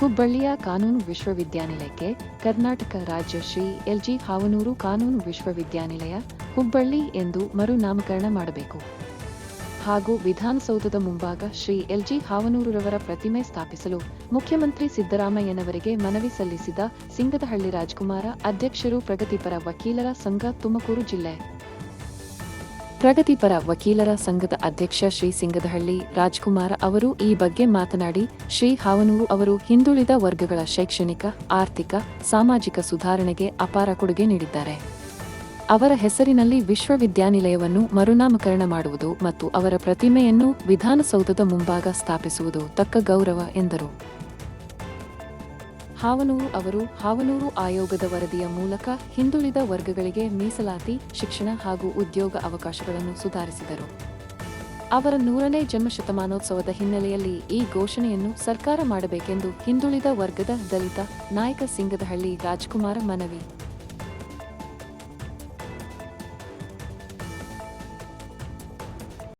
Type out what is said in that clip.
ಹುಬ್ಬಳ್ಳಿಯ ಕಾನೂನು ವಿಶ್ವವಿದ್ಯಾನಿಲಯಕ್ಕೆ ಕರ್ನಾಟಕ ರಾಜ್ಯ ಶ್ರೀ ಎಲ್ಜಿ ಹಾವನೂರು ಕಾನೂನು ವಿಶ್ವವಿದ್ಯಾನಿಲಯ ಹುಬ್ಬಳ್ಳಿ ಎಂದು ಮರುನಾಮಕರಣ ಮಾಡಬೇಕು. ಹಾಗೂ ವಿಧಾನಸೌಧದ ಮುಂಭಾಗ ಶ್ರೀ ಎಲ್ಜಿ ಹಾವನೂರುರವರ ಪ್ರತಿಮೆ ಸ್ಥಾಪಿಸಲು ಮುಖ್ಯಮಂತ್ರಿ ಸಿದ್ದರಾಮಯ್ಯನವರಿಗೆ ಮನವಿ ಸಲ್ಲಿಸಿದ ಸಿಂಗದಹಳ್ಳಿ ರಾಜ್ಕುಮಾರ ಅಧ್ಯಕ್ಷರು ಪ್ರಗತಿಪರ ವಕೀಲರ ಸಂಘ ತುಮಕೂರು ಜಿಲ್ಲೆ. ಪ್ರಗತಿಪರ ವಕೀಲರ ಸಂಘದ ಅಧ್ಯಕ್ಷ ಶ್ರೀ ಸಿಂಗದಹಳ್ಳಿ ರಾಜ್ಕುಮಾರ್ ಅವರು ಈ ಬಗ್ಗೆ ಮಾತನಾಡಿ, ಶ್ರೀ ಹಾವನೂರು ಅವರು ಹಿಂದುಳಿದ ವರ್ಗಗಳ ಶೈಕ್ಷಣಿಕ, ಆರ್ಥಿಕ, ಸಾಮಾಜಿಕ ಸುಧಾರಣೆಗೆ ಅಪಾರ ಕೊಡುಗೆ ನೀಡಿದ್ದಾರೆ. ಅವರ ಹೆಸರಿನಲ್ಲಿ ವಿಶ್ವವಿದ್ಯಾನಿಲಯವನ್ನು ಮರುನಾಮಕರಣ ಮಾಡುವುದು ಮತ್ತು ಅವರ ಪ್ರತಿಮೆಯನ್ನು ವಿಧಾನಸೌಧದ ಮುಂಭಾಗ ಸ್ಥಾಪಿಸುವುದು ತಕ್ಕ ಗೌರವ ಎಂದರು. ಹಾವನೂರು ಅವರು ಹಾವನೂರು ಆಯೋಗದ ವರದಿಯ ಮೂಲಕ ಹಿಂದುಳಿದ ವರ್ಗಗಳಿಗೆ ಮೀಸಲಾತಿ, ಶಿಕ್ಷಣ ಹಾಗೂ ಉದ್ಯೋಗ ಅವಕಾಶಗಳನ್ನು ಸುಧಾರಿಸಿದರು. ಅವರ ನೂರನೇ ಜನ್ಮಶತಮಾನೋತ್ಸವದ ಹಿನ್ನೆಲೆಯಲ್ಲಿ ಈ ಘೋಷಣೆಯನ್ನು ಸರ್ಕಾರ ಮಾಡಬೇಕೆಂದು ಹಿಂದುಳಿದ ವರ್ಗದ ದಲಿತ ನಾಯಕ ಸಿಂಗದಹಳ್ಳಿ ರಾಜ್ಕುಮಾರ ಮನವಿ.